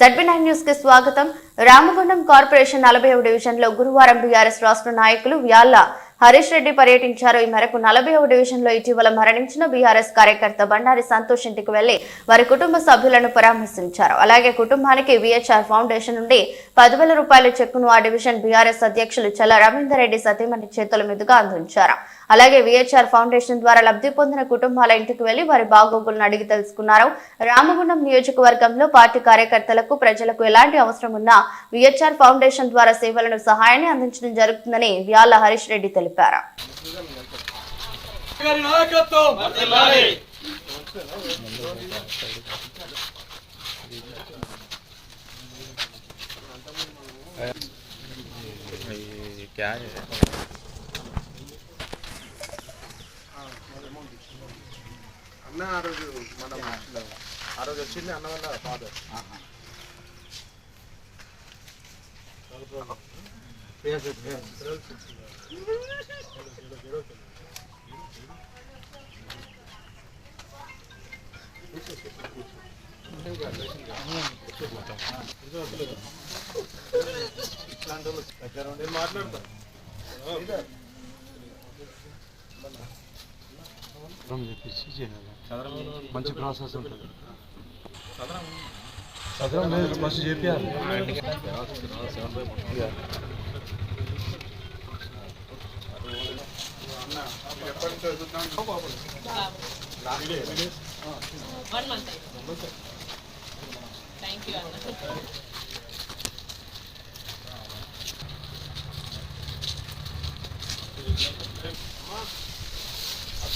ZP న్యూస్కి స్వాగతం. Ramagundam corporation నలభై డివిజన్లో గురువారం బీఆర్ఎస్ రాష్ట్ర నాయకులు వ్యాళ్ళ హరీష్ రెడ్డి పర్యటించారు. ఈ మేరకు నలభై డివిజన్లో ఇటీవల మరణించిన బీఆర్ఎస్ కార్యకర్త బండారి సంతోష్ ఇంటికి వెళ్ళి వారి కుటుంబ సభ్యులను పరామర్శించారు. అలాగే కుటుంబానికి విహెచ్ఆర్ ఫౌండేషన్ నుండి పదివేల రూపాయల చెక్కును ఆ డివిజన్ బీఆర్ఎస్ అధ్యక్షులు చల్ల రవీందర్ రెడ్డి సతీమణి చేతుల మీదుగా అందించారు. అలాగే విహెచ్ఆర్ ఫౌండేషన్ ద్వారా లబ్ధి పొందిన కుటుంబాల ఇంటికి వెళ్లి వారి బాగోగులను అడిగి తెలుసుకున్నారు రామగుండం నియోజకవర్గంలో పార్టీ కార్యకర్తలకు ప్రజలకు ఎలాంటి అవసరం ఉన్నా విహెచ్ఆర్ ఫౌండేషన్ ద్వారా సేవలను సహాయాన్ని అందించడం జరుగుతుందని వ్యాళ్ల హరీష్ రెడ్డి తెలిపారు గారి నాయకత్వం ये क्या है అన్న ఆ రోజు మనం ఆ రోజు వచ్చింది అన్న వల్ల ఫాదర్ మాట్లాడతా చదరం చెప్పేసి చేయాలి. మంచి ప్రాసెస్ ఉంటుంది. సదరం లేదు ఫస్ట్ చెప్పాలి థ్యాంక్ యూ అన్న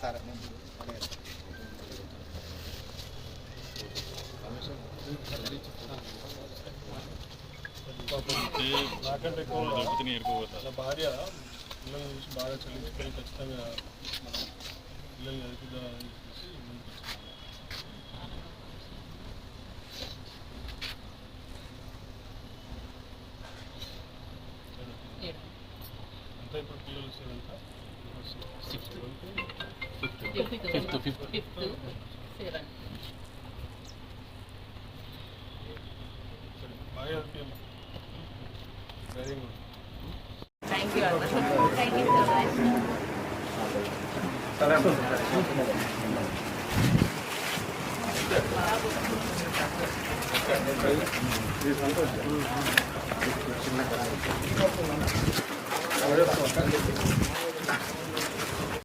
సరే నాకంటే ఎక్కువ నా భార్య పిల్లల చూసి బాగా చెల్లించుకొని ఖచ్చితంగా పిల్లల్ని అదుపుగా అంతా ఇప్పుడు పిల్లలు వచ్చారంట ఫిఫ్త్ ఫిఫ్త్ ఫిఫ్త్ సెవెన్ బాగా చదివించమ్మా. వెరీ గుడ్ థ్యాంక్ యూ అన్న thank you so much I don't.